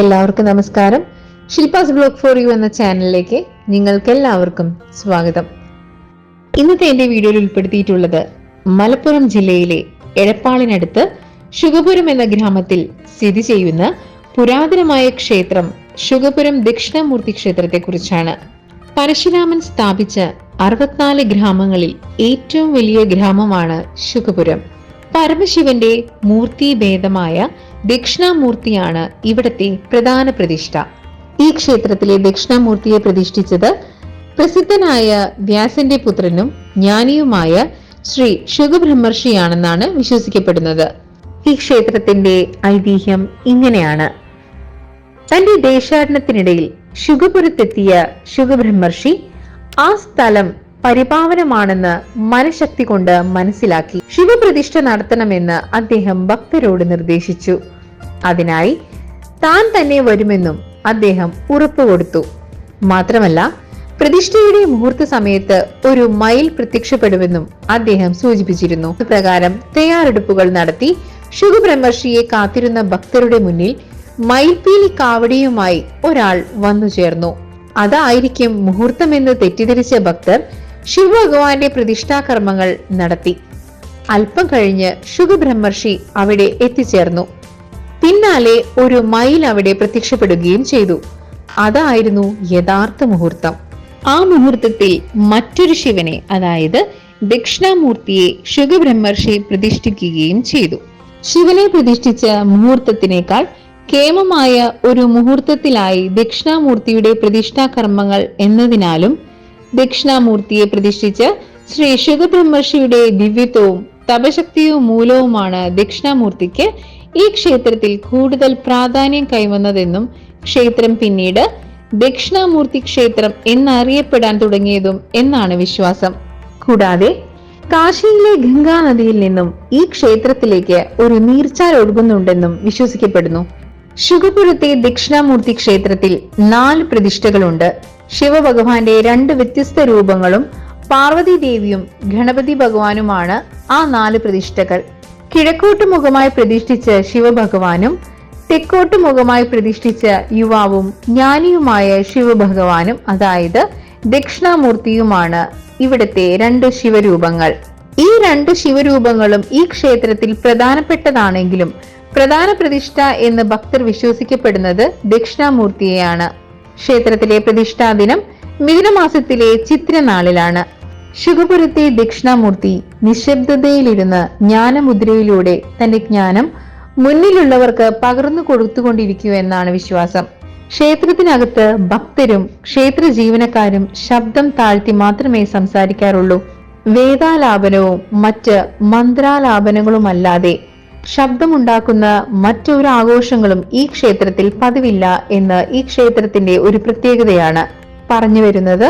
എല്ലാവർക്കും നമസ്കാരം. Shilpa's blog for you എന്ന ചാനലിലേക്ക് നിങ്ങൾക്ക് എല്ലാവർക്കും സ്വാഗതം. ഇന്നത്തെ എന്റെ വീഡിയോയിൽ ഉൾപ്പെടുത്തിയിട്ടുള്ളത് മലപ്പുറം ജില്ലയിലെ എഴപ്പാളിനടുത്ത് ശുഗപുരം എന്ന ഗ്രാമത്തിൽ സ്ഥിതി ചെയ്യുന്ന പുരാതനമായ ക്ഷേത്രം ശുഗപുരം ദക്ഷിണമൂർത്തി ക്ഷേത്രത്തെ കുറിച്ചാണ് പരശുരാമൻ സ്ഥാപിച്ച അറുപത്തിനാല് ഗ്രാമങ്ങളിൽ ഏറ്റവും വലിയ ഗ്രാമമാണ് ശുഗപുരം. പരമശിവന്റെ മൂർത്തിഭേദമായ ദക്ഷിണാമൂർത്തിയാണ് ഇവിടത്തെ പ്രധാന പ്രതിഷ്ഠ. ഈ ക്ഷേത്രത്തിലെ ദക്ഷിണാമൂർത്തിയെ പ്രതിഷ്ഠിച്ചത് പ്രസിദ്ധനായ വ്യാസന്റെ പുത്രനും ജ്ഞാനിയുമായ ശ്രീ ശുഗബ്രഹ്മർഷിയാണെന്നാണ് വിശ്വസിക്കപ്പെടുന്നത്. ഈ ക്ഷേത്രത്തിന്റെ ഐതിഹ്യം ഇങ്ങനെയാണ്. തന്റെ ദേശാടനത്തിനിടയിൽ ശുഗപുരത്തെത്തിയ ശുഗബ്രഹ്മർഷി ആ സ്ഥലം പരിപാവനമാണെന്ന് മനഃശക്തി കൊണ്ട് മനസ്സിലാക്കി ശിവപ്രതിഷ്ഠ നടത്തണമെന്ന് അദ്ദേഹം ഭക്തരോട് നിർദ്ദേശിച്ചു. അതിനായി താൻ തന്നെ വരുമെന്നും അദ്ദേഹം ഉറപ്പുകൊടുത്തു മാത്രമല്ല പ്രതിഷ്ഠയുടെ മുഹൂർത്ത സമയത്ത് ഒരു മയിൽ പ്രത്യക്ഷപ്പെടുമെന്നും അദ്ദേഹം സൂചിപ്പിച്ചിരുന്നു. പ്രകാരം തയ്യാറെടുപ്പുകൾ നടത്തി ശുഭബ്രഹ്മർഷിയെ കാത്തിരുന്ന ഭക്തരുടെ മുന്നിൽ മയിൽപീലി കാവടിയുമായി ഒരാൾ വന്നു ചേർന്നു. അതായിരിക്കും മുഹൂർത്തമെന്ന് തെറ്റിദ്ധരിച്ച ഭക്തർ ശിവഭഗവാന്റെ പ്രതിഷ്ഠാകർമ്മങ്ങൾ നടത്തി. അല്പം കഴിഞ്ഞ് ശുഭബ്രഹ്മർഷി അവിടെ എത്തിച്ചേർന്നു. പിന്നാലെ ഒരു മയിൽ അവിടെ പ്രത്യക്ഷപ്പെടുകയും ചെയ്തു. അതായിരുന്നു യഥാർത്ഥ മുഹൂർത്തം. ആ മുഹൂർത്തത്തിൽ മറ്റൊരു ശിവനെ അതായത് ദക്ഷിണാമൂർത്തിയെ ശുഖബ്രഹ്മർഷി പ്രതിഷ്ഠിക്കുകയും ചെയ്തു. ശിവനെ പ്രതിഷ്ഠിച്ച മുഹൂർത്തത്തിനേക്കാൾ കേമമായ ഒരു മുഹൂർത്തത്തിലായി ദക്ഷിണാമൂർത്തിയുടെ പ്രതിഷ്ഠാ കർമ്മങ്ങൾ എന്നതിനാലും ദക്ഷിണാമൂർത്തിയെ പ്രതിഷ്ഠിച്ച് ശ്രീ ശുഖബ്രഹ്മർഷിയുടെ ദിവ്യത്വവും തപശക്തിയും മൂലവുമാണ് ദക്ഷിണാമൂർത്തിക്ക് ഈ ക്ഷേത്രത്തിൽ കൂടുതൽ പ്രാധാന്യം കൈവന്നതെന്നും ക്ഷേത്രം പിന്നീട് ദക്ഷിണാമൂർത്തി ക്ഷേത്രം എന്നറിയപ്പെടാൻ തുടങ്ങിയതും എന്നാണ് വിശ്വാസം. കൂടാതെ കാശിയിലെ ഗംഗാ നദിയിൽ നിന്നും ഈ ക്ഷേത്രത്തിലേക്ക് ഒരു നീർച്ചാൽ ഒഴുകുന്നുണ്ടെന്നും വിശ്വസിക്കപ്പെടുന്നു. ശുഗപുരത്തെ ദക്ഷിണാമൂർത്തി ക്ഷേത്രത്തിൽ നാല് പ്രതിഷ്ഠകളുണ്ട്. ശിവഭഗവാന്റെ രണ്ട് വ്യത്യസ്ത രൂപങ്ങളും പാർവതി ദേവിയും ഗണപതി ഭഗവാനുമാണ് ആ നാല് പ്രതിഷ്ഠകൾ. കിഴക്കോട്ട് മുഖമായി പ്രതിഷ്ഠിച്ച ശിവഭഗവാനും തെക്കോട്ട് മുഖമായി പ്രതിഷ്ഠിച്ച യുവാവും ജ്ഞാനിയുമായ ശിവഭഗവാനും അതായത് ദക്ഷിണാമൂർത്തിയുമാണ് ഇവിടുത്തെ രണ്ട് ശിവരൂപങ്ങൾ. ഈ രണ്ട് ശിവരൂപങ്ങളും ഈ ക്ഷേത്രത്തിൽ പ്രധാനപ്പെട്ടതാണെങ്കിലും പ്രധാന പ്രതിഷ്ഠ എന്ന് ഭക്തർ വിശ്വസിക്കപ്പെടുന്നത് ദക്ഷിണാമൂർത്തിയെയാണ്. ക്ഷേത്രത്തിലെ പ്രതിഷ്ഠാ ദിനം മിഥുനമാസത്തിലെ ചിത്രനാളിലാണ്. ശുഗപുരത്തെ ദക്ഷിണാമൂർത്തി നിശബ്ദതയിലിരുന്ന് ജ്ഞാനമുദ്രയിലൂടെ തന്റെ ജ്ഞാനം മുന്നിലുള്ളവർക്ക് പകർന്നു കൊടുത്തുകൊണ്ടിരിക്കൂ എന്നാണ് വിശ്വാസം. ക്ഷേത്രത്തിനകത്ത് ഭക്തരും ക്ഷേത്ര ജീവനക്കാരും ശബ്ദം താഴ്ത്തി മാത്രമേ സംസാരിക്കാറുള്ളൂ. വേദാലാപനവും മറ്റ് മന്ത്രാലാപനങ്ങളുമല്ലാതെ ശബ്ദമുണ്ടാക്കുന്ന മറ്റൊരു ആഘോഷങ്ങളും ഈ ക്ഷേത്രത്തിൽ പതിവില്ല എന്ന് ഈ ക്ഷേത്രത്തിന്റെ ഒരു പ്രത്യേകതയാണ്. പറഞ്ഞു വരുന്നത്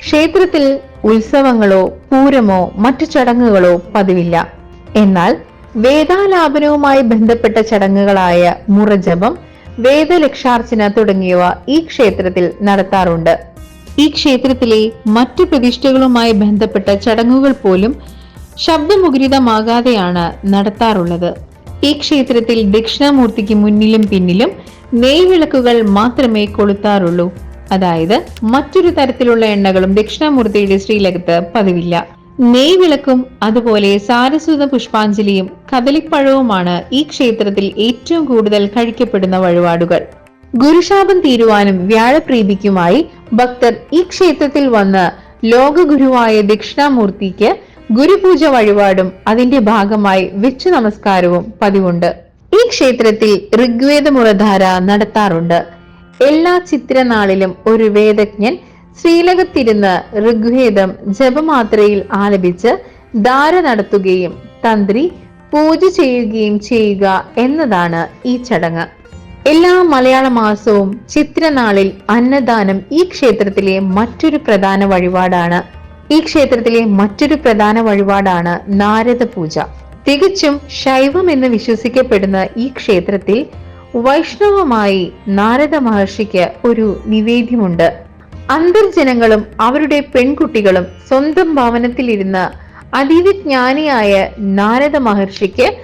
ക്ഷേത്രത്തിൽ ഉത്സവങ്ങളോ പൂരമോ മറ്റു ചടങ്ങുകളോ പതിവില്ല. എന്നാൽ വേദാലാപനവുമായി ബന്ധപ്പെട്ട ചടങ്ങുകളായ മുറജപം വേദലക്ഷാർച്ചന തുടങ്ങിയവ ഈ ക്ഷേത്രത്തിൽ നടത്താറുണ്ട്. ഈ ക്ഷേത്രത്തിലെ മറ്റു പ്രതിഷ്ഠകളുമായി ബന്ധപ്പെട്ട ചടങ്ങുകൾ പോലും ശബ്ദമുഖരിതമാകാതെയാണ് നടത്താറുള്ളത്. ഈ ക്ഷേത്രത്തിൽ ദക്ഷിണാമൂർത്തിക്ക് മുന്നിലും പിന്നിലും നെയ്വിളക്കുകൾ മാത്രമേ കൊളുത്താറുള്ളൂ. അതായത് മറ്റൊരു തരത്തിലുള്ള എണ്ണകളും ദക്ഷിണാമൂർത്തിയുടെ ശ്രീലകത്ത് പതിവില്ല. നെയ്വിളക്കും അതുപോലെ സാരസ്വത പുഷ്പാഞ്ജലിയും കദളിപ്പഴവുമാണ് ഈ ക്ഷേത്രത്തിൽ ഏറ്റവും കൂടുതൽ കഴിക്കപ്പെടുന്ന വഴിപാടുകൾ. ഗുരുശാപം തീരുവാനും വ്യാഴപ്രീതിക്കുമായി ഭക്തർ ഈ ക്ഷേത്രത്തിൽ വന്ന് ലോകഗുരുവായ ദക്ഷിണാമൂർത്തിക്ക് ഗുരുപൂജ വഴിപാടും അതിന്റെ ഭാഗമായി വെച്ചു നമസ്കാരവും പതിവുണ്ട്. ഈ ക്ഷേത്രത്തിൽ ഋഗ്വേദ മുറധാര നടത്താറുണ്ട്. എല്ലാ ചിത്രനാളിലും ഒരു വേദജ്ഞൻ ശ്രീലകത്തിരുന്ന് ഋഗ്വേദം ജപമാത്രയിൽ ആലപിച്ച് ധാര നടത്തുകയും തന്ത്രി പൂജ ചെയ്യുകയും ചെയ്യുക എന്നതാണ് ഈ ചടങ്ങ്. എല്ലാ മലയാള മാസവും ചിത്രനാളിൽ അന്നദാനം ഈ ക്ഷേത്രത്തിലെ മറ്റൊരു പ്രധാന വഴിപാടാണ്. ഈ ക്ഷേത്രത്തിലെ മറ്റൊരു പ്രധാന വഴിപാടാണ് നാരദ പൂജ തികച്ചും ശൈവം എന്ന് വിശ്വസിക്കപ്പെടുന്ന ഈ ക്ഷേത്രത്തിൽ വൈഷ്ണവമായി നാരദ മഹർഷിക്ക് ഒരു നിവേദ്യമുണ്ട്. അന്തർജനങ്ങളും അവരുടെ പെൺകുട്ടികളും സ്വന്തം ഭവനത്തിലിരുന്ന് അതീത ജ്ഞാനിയായ നാരദ മഹർഷിക്ക്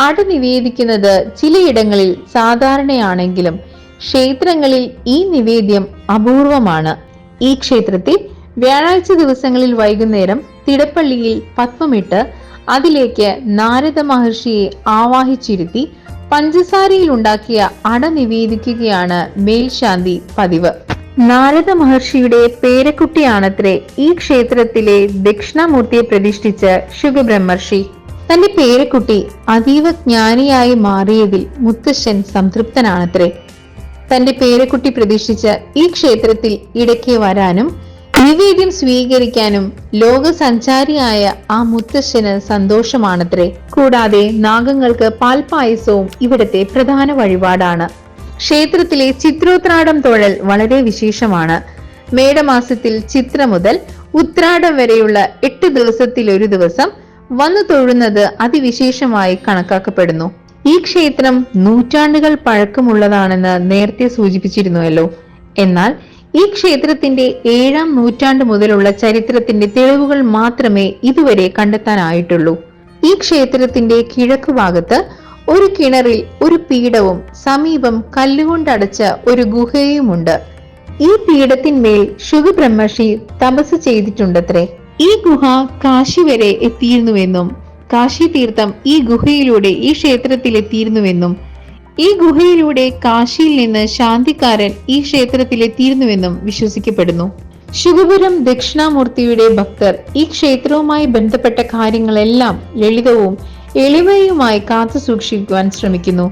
അട നിവേദിക്കുന്നത് ചിലയിടങ്ങളിൽ സാധാരണയാണെങ്കിലും ക്ഷേത്രങ്ങളിൽ ഈ നിവേദ്യം അപൂർവമാണ്. ഈ ക്ഷേത്രത്തിൽ വ്യാഴാഴ്ച ദിവസങ്ങളിൽ വൈകുന്നേരം തിടപ്പള്ളിയിൽ പത്മമിട്ട് അതിലേക്ക് നാരദ മഹർഷിയെ ആവാഹിച്ചിരുത്തി പഞ്ചസാരയിൽ ഉണ്ടാക്കിയ അട നിവേദിക്കുകയാണ് മേൽശാന്തി പതിവ്. നാരദ മഹർഷിയുടെ പേരക്കുട്ടിയാണത്രേ ഈ ക്ഷേത്രത്തിലെ ദക്ഷിണാമൂർത്തിയെ പ്രതിഷ്ഠിച്ച ശുഗബ്രഹ്മർഷി തന്റെ പേരക്കുട്ടി അതീവ ജ്ഞാനിയായി മാറിയതിൽ മുത്തശ്ശൻ സംതൃപ്തനാണത്രേ. തന്റെ പേരക്കുട്ടി പ്രതിഷ്ഠിച്ച ഈ ക്ഷേത്രത്തിൽ ഇടയ്ക്ക് വരാനും നിവേദ്യം സ്വീകരിക്കാനും ലോകസഞ്ചാരിയായ ആ മുത്തശ്ശന് സന്തോഷമാണത്രേ. കൂടാതെ നാഗങ്ങൾക്ക് പാൽപായസവും ഇവിടത്തെ പ്രധാന വഴിപാടാണ്. ക്ഷേത്രത്തിലെ ചിത്രോത്രാടം തൊഴൽ വളരെ വിശേഷമാണ്. മേടമാസത്തിൽ ചിത്ര മുതൽ ഉത്രാടം വരെയുള്ള എട്ട് ദിവസത്തിൽ ഒരു ദിവസം വന്നു തൊഴുന്നത് അതിവിശേഷമായി കണക്കാക്കപ്പെടുന്നു. ഈ ക്ഷേത്രം നൂറ്റാണ്ടുകൾ പഴക്കമുള്ളതാണെന്ന് നേരത്തെ സൂചിപ്പിച്ചിരുന്നുവല്ലോ. എന്നാൽ ഈ ക്ഷേത്രത്തിന്റെ ഏഴാം നൂറ്റാണ്ട് മുതലുള്ള ചരിത്രത്തിന്റെ തെളിവുകൾ മാത്രമേ ഇതുവരെ കണ്ടെത്താനായിട്ടുള്ളൂ. ഈ ക്ഷേത്രത്തിന്റെ കിഴക്ക് ഭാഗത്ത് ഒരു കിണറിൽ ഒരു പീഠവും സമീപം കല്ലുകൊണ്ടടച്ച ഒരു ഗുഹയുമുണ്ട്. ഈ പീഠത്തിന്മേൽ ശുഗബ്രഹ്മർഷി തപസ് ചെയ്തിട്ടുണ്ടത്രേ. ഈ ഗുഹ കാശി വരെ എത്തിയിരുന്നുവെന്നും കാശി തീർത്ഥം ഈ ഗുഹയിലൂടെ ഈ ക്ഷേത്രത്തിൽ എത്തിയിരുന്നുവെന്നും ഈ ഗുഹയിലൂടെ കാശിയിൽ നിന്ന് ശാന്തിക്കാരൻ ഈ ക്ഷേത്രത്തിലെത്തിയിരുന്നുവെന്നും വിശ്വസിക്കപ്പെടുന്നു. ശുഭപുരം ദക്ഷിണാമൂർത്തിയുടെ ഭക്തർ ഈ ക്ഷേത്രവുമായി ബന്ധപ്പെട്ട കാര്യങ്ങളെല്ലാം ലളിതവും എളിമയുമായി കാത്തു സൂക്ഷിക്കുവാൻ ശ്രമിക്കുന്നു.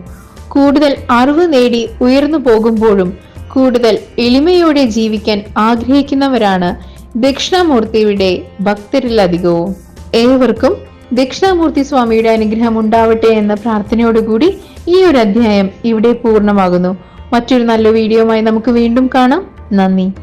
കൂടുതൽ അറിവ് നേടി ഉയർന്നു പോകുമ്പോഴും കൂടുതൽ എളിമയോടെ ജീവിക്കാൻ ആഗ്രഹിക്കുന്നവരാണ് ദക്ഷിണാമൂർത്തിയുടെ ഭക്തരിലധികവും. ഏവർക്കും ദക്ഷിണാമൂർത്തി സ്വാമിയുടെ അനുഗ്രഹം ഉണ്ടാവട്ടെ എന്ന പ്രാർത്ഥനയോടുകൂടി ഈ ഒരു അധ്യായം ഇവിടെ പൂർണമാകുന്നു. മറ്റൊരു നല്ല വീഡിയോയുമായി നമുക്ക് വീണ്ടും കാണാം. നന്ദി.